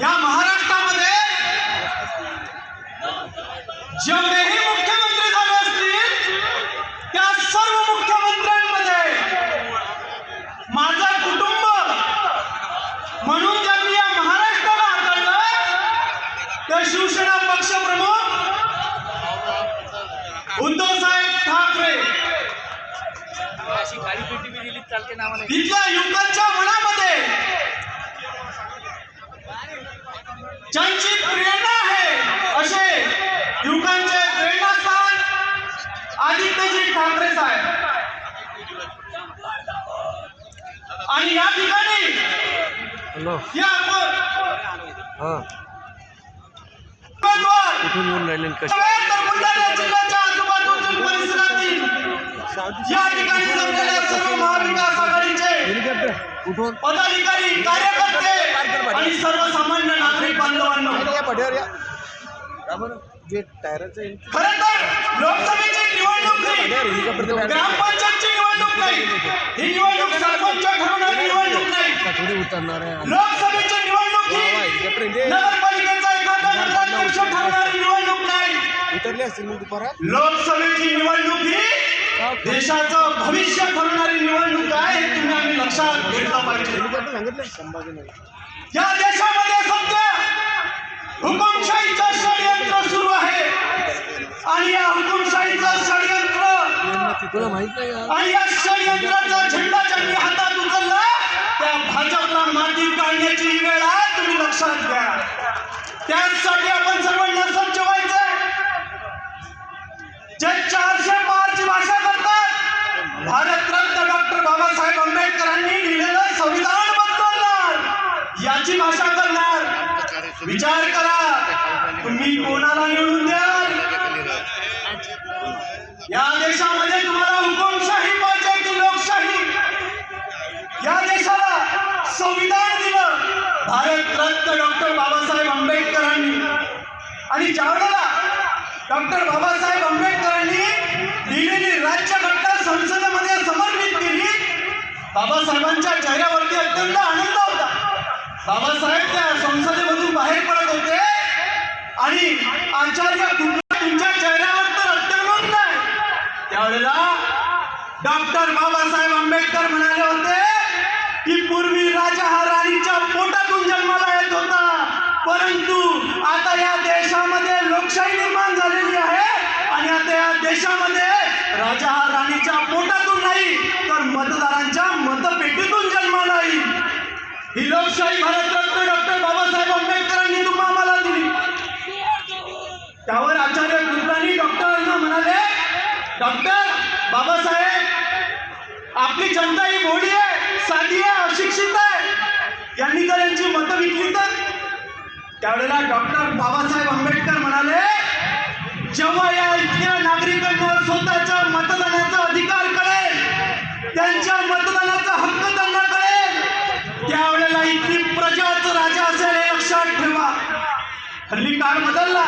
या महाराष्ट्रामध्ये जेवढेही मुख्यमंत्री झाले असतील त्या सर्व मुख्यमंत्र्यांमध्ये माझं कुटुंब म्हणून ज्यांनी या महाराष्ट्राला हाताळलं ते शिवसेना पक्षप्रमुख उद्धव साहेब ठाकरे. तिथल्या युवकांच्या मनामध्ये ज्यांची प्रेरणा आहे असे युवकांचे प्रेरणास्थान आदित्यजी ठाकरे साहेब. आणि या ठिकाणी या आपण हां. कुठून येऊन राहिले कसे? या ठिकाणी जमलेल्या सर्व महाविकास आघाडीचे हेलिकॉप्टर कुठून पदाधिकारी कार्यकर्ते आणि सर्वसामान्य नागरिक बांधवांनो. जे टायराचं खरं तर लोकसभेची निवडणूक पड्यावर हेलिकॉप्टर ते बाहेर ग्रामपंचायतची निवडणूक नाही ही निवडणूक सरपंच ठरवणारी निवडणूक नाही. का थोडी उतरणार आहे. लोकसभेची निवडणूक वा वा ही हेलिकॉप्टर इथे नगरपालिकेचा एखादा नगराध्यक्ष ठरवणारी निवडणूक नाही. उतरले असतील मग दुपारात? लोकसभेची निवडणूक ही देशाचं भविष्य ठरवणारी निवडणूक आहे हे तुम्ही आम्ही लक्षात घेतलं हेलिकॉप्टर सांगितलं संभाजीनगर. या देशामध्ये सध्या हुकुमशाहीचं षडयंत्र सुरू आहे. आणि या हुकुमशाहीचं षडयंत्र तुला माहीत नाही का आणि या षडयंत्राचा झेंडा ज्यांनी हातात उचलला त्या भाजपला मातीत काढण्याची ही वेळ आहे तुम्ही लक्षात घ्या. त्यासाठी आपण सर्वांना सज्ज व्हायचंय. जे चारशे पारची भाषा करतात भारतरत्न डॉक्टर बाबासाहेब आंबेडकरांनी लिहिलेलं संविधान बदलणार याची भाषा करणार विचार करा. तुम्ही कोणाला निवडून द्याल? या देशामध्ये तुम्हाला हुकुमशाही पाहिजे की लोकशाही. या देशाला संविधान दिलं. भारतरत्न डॉक्टर बाबासाहेब आंबेडकरांनी. आणि ज्यावेळेला डॉक्टर बाबासाहेब आंबेडकरांनी दिलेली राज्यघटना संसदेमध्ये समर्पित केली बाबासाहेबांच्या चेहऱ्यावरती अत्यंत आनंद होता बाबासाहेब त्या संसदेमधून बाहेर पडत होते. आणि आचार्य तुमच्या चेहऱ्यावर तर अत्यंत नाही त्यावेळेला डॉक्टर बाबासाहेब आंबेडकर म्हणाले होते की पूर्वी राजा हा राणीच्या पोटातून जन्माला येत होता. परंतु आता या देशामध्ये लोकशाही निर्माण झालेली आहे आणि आता या देशामध्ये राजा हा राणीच्या पोटातून नाही तर मतदारांच्या मतपेटीतून जन्माला येईल. ही लोकशाही भारतरत्न डॉक्टर बाबासाहेब आंबेडकरांनी तुम्हा आम्हाला दिली. त्यावर आचार्य कृपलानी डॉक्टरांना म्हणाले डॉक्टर बाबासाहेब आपली जनता ही भोळी आहे साधी आहे अशिक्षित आहे. यांनी जर यांची मतं विकली तर. त्यावेळेला डॉक्टर बाबासाहेब आंबेडकर म्हणाले जेव्हा या इथल्या नागरिकांना त्यावेळेला इथली प्रजाच राजा असेल हे लक्षात ठेवा. हल्ली काळ बदलला.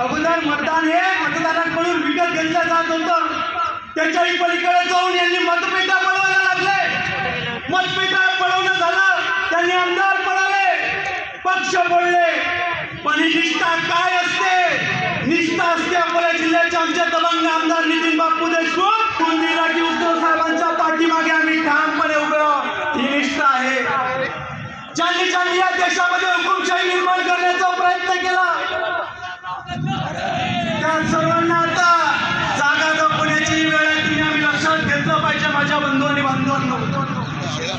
अगोदर मतदान हे मतदारांकडून विकत घेतलं जात होतं. त्याच्याही पलीकडे जाऊन यांनी मतपेटा पळवायला लागले. मतपेटा पळवणं झालं. त्यांनी आमदार पळाले पक्ष पडले पण ही निष्ठा काय असते? निष्ठा असते अकोला जिल्ह्याचे आमच्या दबंग आमदार नितीन बापू देशमुख. ज्यांनी या देशामध्ये हुकुमशाही निर्माण करण्याचा प्रयत्न केला. त्या सर्वांना आता जागा जपण्याची वेळ आहे. तुम्ही आम्ही लक्षात घेतलं पाहिजे माझ्या बंधू आणि बांधवांना.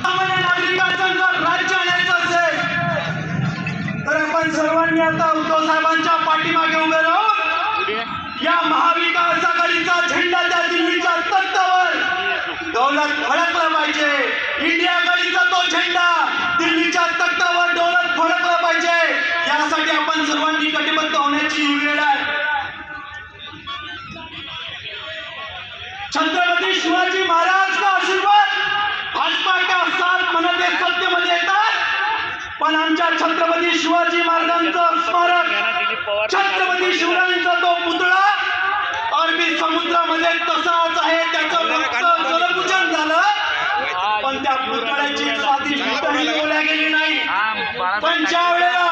सामान्य नागरिकांचं जर राज्य आणायचं असेल तर आपण सर्वांनी आता उद्धव साहेबांच्या पाठीमागे उभे राहून या महाविकास आघाडीचा झेंडा त्या दिल्लीच्या तख्तावर दौलत फडकला पाहिजे. इंडिया आघाडीचा तो झेंडा छत्रपती शिवाजी महाराजांचं स्मारक छत्रपती शिवरायांचा तो पुतळा अरबी समुद्रामध्ये तसाच आहे त्याचं फक्त जलपूजन झालं. पण त्या पुतळ्याची गेली नाही. पण ज्या वेळेला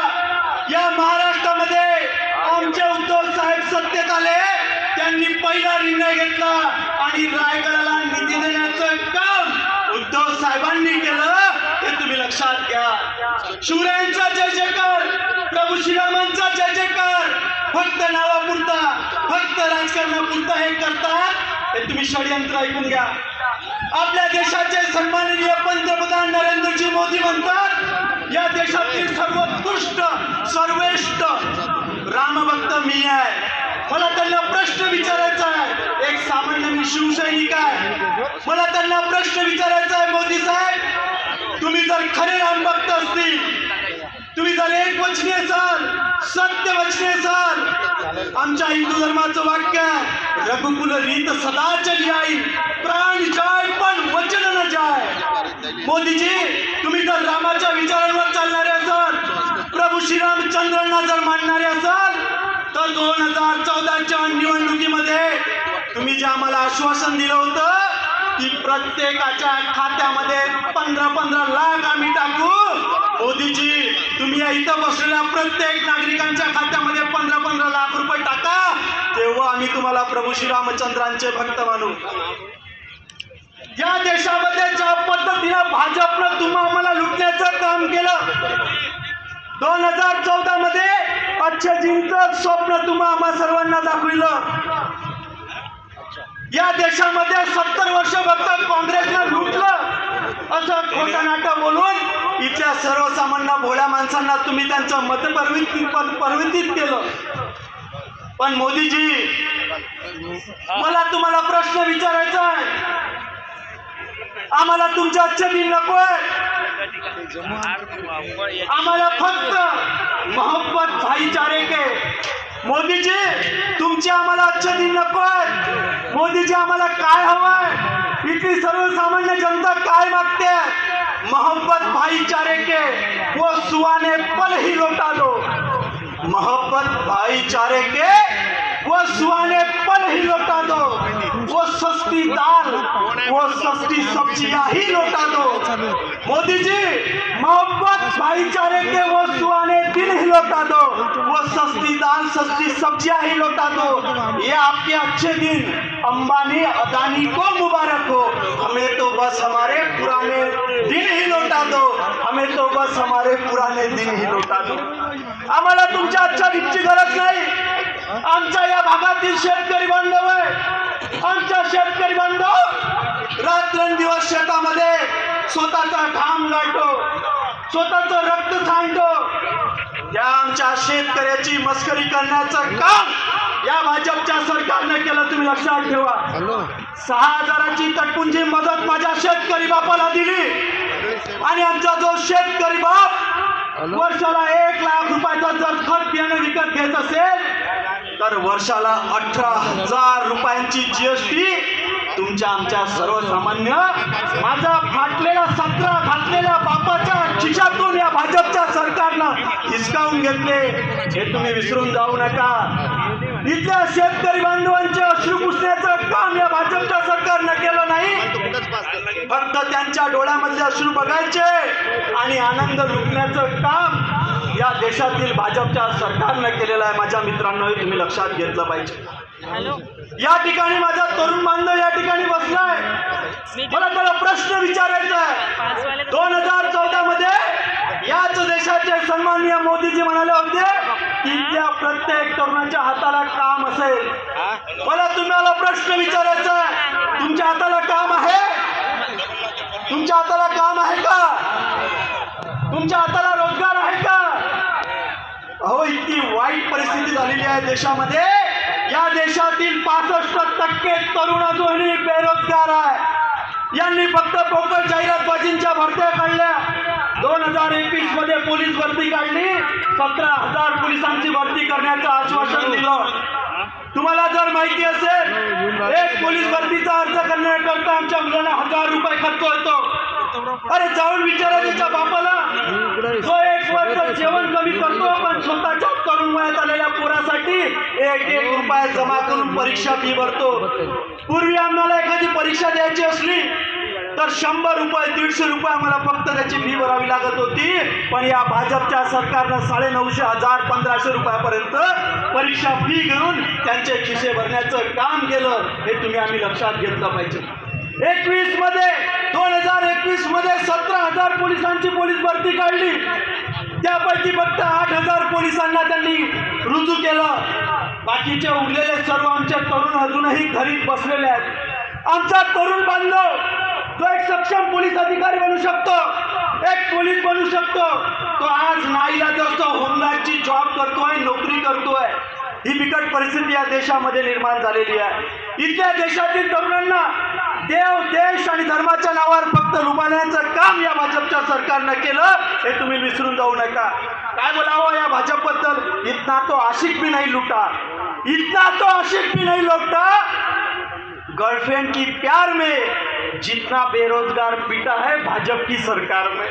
या महाराष्ट्रामध्ये आमचे उद्धव साहेब सत्तेत आले त्यांनी पहिला निर्णय घेतला आणि रायगडाला निधी देण्याचं काम उद्धव साहेबांनी केलं. ते तुम्ही लक्षात घ्या. शिवरायांचा जय जयकार प्रभू श्रीरामांचा जय जयकार. फक्त नावापुरता फक्त राजकारणापुरता हे करतात हे तुम्ही षडयंत्र ऐकून घ्या. आपल्या देशाचे सन्माननीय पंतप्रधान नरेंद्रजी मोदी म्हणतात या देशातील सर्वोत्कृष्ट सर्वेष्ठ रामभक्त मी आहे. मला त्यांना प्रश्न विचारायचा आहे. एक सामान्य मी शिवसैनिक आहे. मला त्यांना प्रश्न विचारायचा आहे मोदी साहेब. तुम्ही जर खरे रामभक्त असतील तुम्ही जर एक वचने असाल सत्य वचने असाल आमच्या हिंदू धर्माचं वाक्य रघुकुल रीत सदा चली आई प्राण जाय पण वचन न जाय. मोदीजी तुम्ही जर रामाच्या विचारांवर चालणारे असाल प्रभू श्रीरामचंद्रांना जर मानणारे असाल तर दोन हजार चौदाच्या निवडणुकीमध्ये तुम्ही जे आम्हाला आश्वासन दिलं होतं की प्रत्येकाच्या खात्यामध्ये पंधरा पंधरा लाख आम्ही टाकू. मोदीजी तुम्ही या इथं बसलेल्या प्रत्येक नागरिकांच्या खात्यामध्ये पंधरा पंधरा लाख रुपये टाका. तेव्हा आम्ही तुम्हाला प्रभू श्रीरामचंद्रांचे भक्त मानू. या देशामध्ये ज्या पद्धतीनं भाजपनं तुम्हा आम्हाला लुटण्याचं काम केलं दोन हजार चौदा मध्ये अच्छेजींचं स्वप्न तुम्हा आम्हा सर्वांना दाखविलं. या देशामध्ये सत्तर वर्ष फक्त काँग्रेसनं लुटलं. असं खोटं नाटक बोलून इथल्या सर्वसामान्य भोळ्या माणसांना तुम्ही त्यांचं मत परवित परवितीत केलं. पण मोदीजी मला तुम्हाला प्रश्न विचारायचा आहे. आम्हाला तुमच्या आजचे नकोय. आम्हाला फक्त मोहब्बत भाईचारे के मोदीजी, तुमचे आम्हाला आजचे दिन नकोय मोदीजी, आम्हाला काय हवंय? सर्वसामान्य जनता काय मागते? मोहब्बत भाईचारे के वो सुहाने पल ही लौटा दो. मोहब्बत भाईचारे के वो सुहाने पल ही लौटा दो. वो सस्ती दाल वो सस्ती सब्ज़ियाँ ही लौटा दो. मोदी जी मोहब्बत भाईचारे के वो सुहाने दिन ही लौटा दो। वो सस्ती दाल सस्ती सब्जियां ही लौटा दो। ये आपके अच्छे दिन। अंबानी अदानी को मुबारक हो। हमें तो बस हमारे पुराने दिन ही लौटा दो। हमें तो बस हमारे पुराने दिन ही लौटा दो। आम्हाला तुमच्या आजच्या दिनची गरज नाही. आमच्या या भागातील शेतकरी बांधव आहे. आमच्या शेतकरी बांधव रात्रंदिवस शेतामध्ये स्वतःचा घाम गाठतो स्वतःचं रक्त सांडतो त्या आमच्या शेतकऱ्याची मस्करी करण्याचं काम या भाजपच्या सरकारने केलं. तुम्ही लक्षात ठेवा. सहा हजाराची तटपुंजी मदत माझ्या शेतकरी बापाला दिली. आणि आमचा जो शेतकरी बाप? वर्षाला एक लाख रुपयाचं जर खत बियाणं विकत घेत असेल तर वर्षाला अठरा हजार रुपयांची जीएसटी तुमच्या आमच्या सर्वसामान्य माझा फाटलेला सतरा घातलेल्या बापाच्या खिशातून या भाजपच्या सरकारनं हिसकावून घेतले. हे तुम्ही विसरून जाऊ नका. इथल्या शेतकरी बांधवांचे अश्रू पुसण्याचं काम या भाजपच्या सरकारनं केलं नाही. फक्त त्यांच्या डोळ्यामधले अश्रू बघायचे आणि आनंद लुटण्याचं काम या देशातील भाजपच्या सरकारनं केलेलं आहे. माझ्या मित्रांनो तुम्ही लक्षात घेतलं पाहिजे. या ठिकाणी माझा तरुण बांधव या ठिकाणी बसलाय. मला त्याला प्रश्न विचारायचा आहे. दोन हजार चौदा मध्ये याच देशाचे सन्माननीय मोदीजी म्हणाले होते की त्या प्रत्येक तरुणाच्या हाताला काम असेल. मला तुम्हाला प्रश्न विचारायचा आहे. तुमच्या हाताला काम आहे? तुमच्या हाताला काम आहे का? तुमच्या हाताला रोजगार आहे का? अहो इतकी वाईट परिस्थिती झालेली आहे देशामध्ये. या देशातील पासष्ट टक्के तरुण अजूनही बेरोजगार आहे. यांनी फक्त पोकळ जाहिरातबाजींच्या भरत्या काढल्या. दोन हजार एकवीसमध्ये पोलीस भरती काढली. सतरा हजार पोलिसांची भरती करण्याचं आश्वासन दिलं. तुम्हाला जर माहिती असेल एक पोलीस भरतीचा अर्ज करण्याकरता आमच्या मुलांना हजार रुपये खर्च होतो. अरे जाऊन विचारा त्याच्या बापाला. तो एक वर्ष जेवण कमी करतो पण स्वतःच्या तरुण वयात आलेल्या पोरासाठी एक एक रुपया जमा करून परीक्षा फी भरतो. पूर्वी आम्हाला एखादी परीक्षा द्यायची असली तर शंभर रुपये दीडशे रुपये आम्हाला फक्त त्याची फी भरावी लागत होती. पण या भाजपच्या सरकारनं साडे नऊशे हजार पंधराशे रुपयापर्यंत परीक्षा फी घेऊन त्यांचे खिसे भरण्याचं काम केलं. हे तुम्ही आम्ही लक्षात घेतलं पाहिजे. एकवीसमध्ये दोन हजार एकवीसमध्ये सतरा हजार पोलिसांची पोलीस भरती काढली. त्यापैकी फक्त आठ हजार पोलिसांना त्यांनी रुजू केलं. बाकीचे उरलेले सर्व आमचे तरुण अजूनही घरी बसलेले आहेत. आमचा तरुण बांधव तो एक सक्षम पोलीस अधिकारी बनू शकतो एक पोलीस बनू शकतो तो आज नाईला असतो होमगार्डची जॉब करतोय नोकरी करतोय. ही बिकट परिस्थिती या देशामध्ये निर्माण झालेली आहे. इथल्या देशातील तरुणांना देव देश आणि धर्माच्या नावावर फक्त लुबाडण्याचं काम या भाजपच्या सरकारनं केलं हे तुम्ही विसरून जाऊ नका. काय बोलावं या भाजपबद्दल? इतना तो आशिक भी नाही लुटा. इतना तो आशिक भी नाही लुटा. गर्लफ्रेंड की प्यार में जितना बेरोजगार पिटा है भाजप की सरकार में.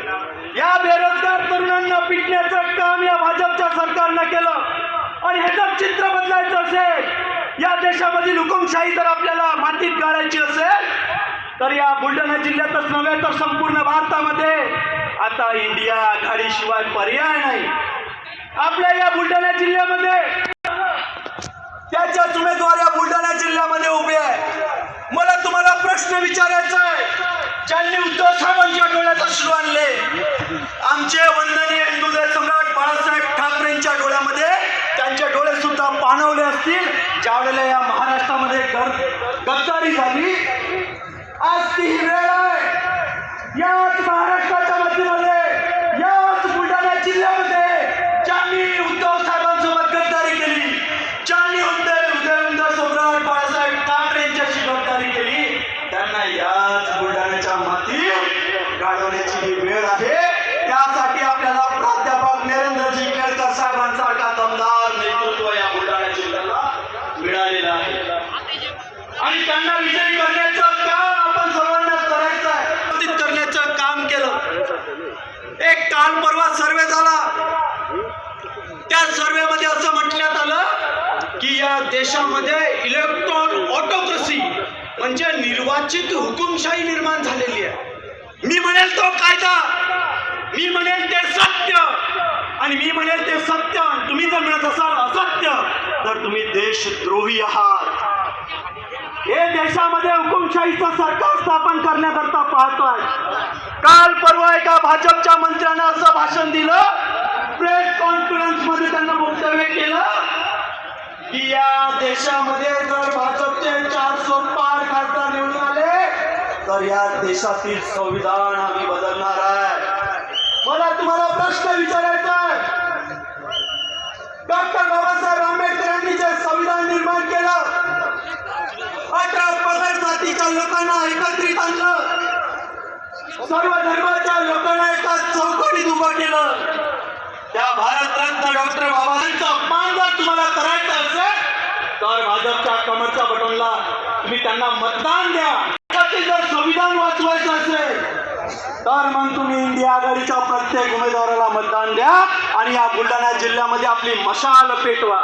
या बेरोजगार तरुणांना पिटण्याचं काम या भाजपच्या सरकारनं केलं. आणि ह्याचं चित्र बदलायचं असेल या देशामधील हुकुमशाही जर आपल्याला मातीत गाळायची असेल तर या बुलढाणा जिल्ह्यातच नव्हे तर संपूर्ण भारतामध्ये आता इंडिया आघाडीशिवाय पर्याय नाही. आपल्या या बुलढाणा जिल्ह्यामध्ये त्याच्याच उमेदवार या बुलढाणा जिल्ह्यामध्ये उभे आहे. मला तुम्हाला प्रश्न विचारायचा आहे. ज्यांनी उद्धव साहेबांच्या डोळ्यात अश्रू आणले आमचे वंदनीय हिंदू सम्राट बाळासाहेब ठाकरेंच्या डोळ्यामध्ये त्यांच्या डोळ्या सुद्धा पाणवले असतील ज्यावेळेला या महाराष्ट्रामध्ये गर गद्दारी झाली आज ती वेळ आहे. एक काल परवा सर्वे झाला. त्या सर्वेमध्ये असं म्हटण्यात आलं की या देशामध्ये इलेक्ट्रॉन ऑटोक्रसी म्हणजे निर्वाचित हुकुमशाही निर्माण झालेली आहे. मी म्हणेल तो कायदा मी म्हणेल ते सत्य आणि मी म्हणेल ते सत्य. तुम्ही जर म्हणत असाल असत्य तर तुम्ही देशद्रोही आहात. हे देशामध्ये हुकुमशाहीचं सरकार स्थापन करण्याकरता पाहतोय. काल परवा एका भाजपच्या मंत्र्यानं असं भाषण दिलं. प्रेस कॉन्फरन्समध्ये त्यांना वक्तव्य केलं. की या देशामध्ये जर भाजपचे चार पार खासदार निवडून आले तर या देशातील संविधान आम्ही बदलणार आहे. मला तुम्हाला प्रश्न विचारायचा आहे. डॉक्टर बाबासाहेब आंबेडकरांनी जे संविधान निर्माण केलं अठरा पगड जातीच्या लोकांना एकत्रित आणलं. सर्व धर्माच्या लोकांना एका चौकटीत उभं केलं. त्या भारतरत्न डॉक्टर बाबासाहेबांचा अपमान जर तुम्हाला करायचा असेल तर भाजपच्या कमरच्या बटनला तुम्ही त्यांना मतदान द्या. जर संविधान वाचवायचं असेल तर मग तुम्ही इंडिया आघाडीच्या प्रत्येक उमेदवाराला मतदान द्या आणि या बुलढाणा जिल्ह्यामध्ये आपली मशाल पेटवा.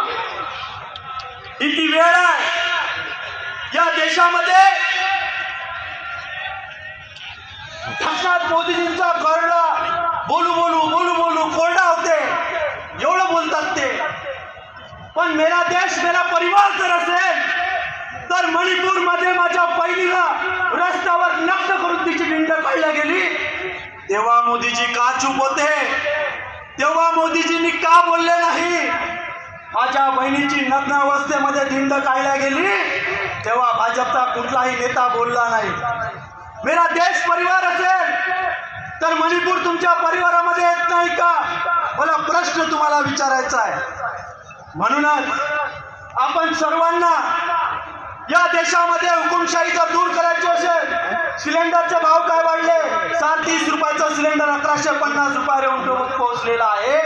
किती वेळ आहे? या देशामध्ये भाषणात मोदीजींचा कोरडा बोलू बोलू बोलू बोलू कोरडा होते. एवढं बोलतात ते. पण मेरा देश मेरा परिवार जर असेल तर मणिपूरमध्ये माझ्या बहिणीला रस्त्यावर नष्ट करून तिची भिंड काढल्या गेली. तेव्हा मोदीजी का चूप होते? तेव्हा मोदीजींनी का बोलले नाही? माझ्या बहिणीची नग्न अवस्थेमध्ये धिंड काढल्या गेली. तेव्हा भाजपचा कुठलाही नेता बोलला नाही. मेरा देश परिवार असेल तर मणिपूर तुमच्या परिवारामध्ये येत नाही का? मला प्रश्न तुम्हाला विचारायचा आहे. म्हणूनच आपण सर्वांना या देशामध्ये हुकुमशाही जर दूर करायची असेल सिलेंडरचे भाव काय वाढले? सात तीस रुपयाचं सिलेंडर अकराशे पन्नास रुपयावर पोहोचलेला आहे.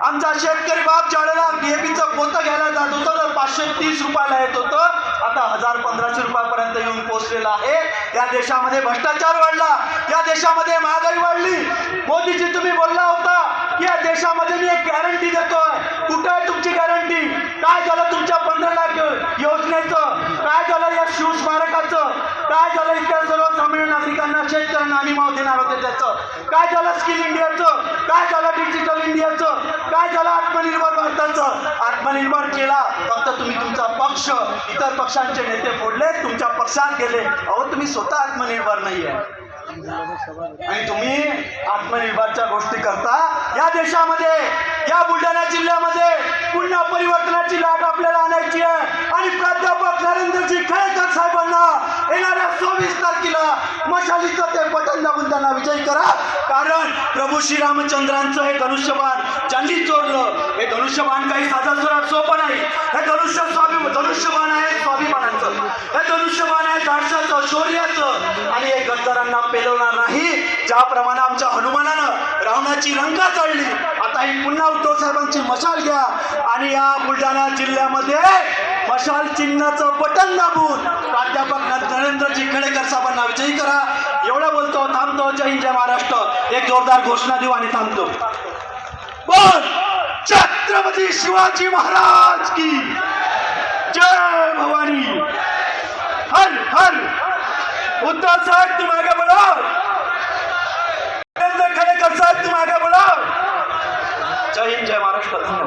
आमचा शेतकरी बाप ज्यावेळेला डीएपीचं पोतं घ्यायला जात होतं तर पाचशे तीस रुपयाला येत होतं. आता हजार पंधराशे रुपयापर्यंत येऊन पोहोचलेला आहे. या देशामध्ये भ्रष्टाचार वाढला. या देशामध्ये महागाई वाढली. मोदीजी तुम्ही बोलला होता या देशामध्ये मी एक गॅरंटी देतोय कुठं आहे तुमची गॅरंटी काय झालं तुमच्या पंधरा लाख योजनेचं? काय झालं या शिवस्मारकाचं काय झालं इतक्या सर्व सर्वसामान्य नागरिकांना शेतकऱ्यांना आम्ही माव देणार होते त्याचं? काय झालं स्किल इंडियाचं काय झालं डिजिटल इंडियाचं काय झालं आत्मनिर्भर भारताचं? आत्मनिर्भर केला. फक्त तुम्ही तुमचा पक्ष इतर पक्षांचे नेते फोडले तुमच्या पक्षात गेले. अहो तुम्ही स्वतः आत्मनिर्भर नाही आहे आणि तुम्ही आत्मनिर्भरच्या गोष्टी करता या देशामध्ये. या बुलढाणा जिल्ह्यामध्ये पुन्हा परिवर्तनाची लाट आपल्याला आणायची आहे. आणि प्राध्यापक नरेंद्रजी खळेकर साहेबांना येणाऱ्या सव्वीस तारखेला मशालीचं ते पतन दाबून त्यांना विजय करा. कारण प्रभू श्रीरामचंद्रांचं हे धनुष्यबाण ज्यांनी चोरलं हे धनुष्यबाण काही साधा सुरात सोपं नाही. हे धनुष्य स्वामी धनुष्यबाण आहे स्वाभिमानाचं. हे धनुष्यबाण आहे धाडसाचं शौर्याचं. आणि हे गद्दारांना पेलवणार नाही. ज्याप्रमाणे आमच्या हनुमानानं रावणाची लंका चढली आता ही पुन्हा जाऊन तो साहेबांची मशाल घ्या आणि या बुलढाणा जिल्ह्यामध्ये मशाल चिन्हाचं बटन दाबून प्राध्यापक नरेंद्रजी खडेकर साहेबांना विजयी करा. एवढं बोलतो थांबतो. जय हिंद जय महाराष्ट्र. एक जोरदार घोषणा देऊ आणि थांबतो. बोल! छत्रपती शिवाजी महाराज की जय भवानी! हर हर! उद्धव साहेब तुम मागे बढ़ो জয় হিন্দ জয় মহারাষ্ট্র ধন্যবাদ।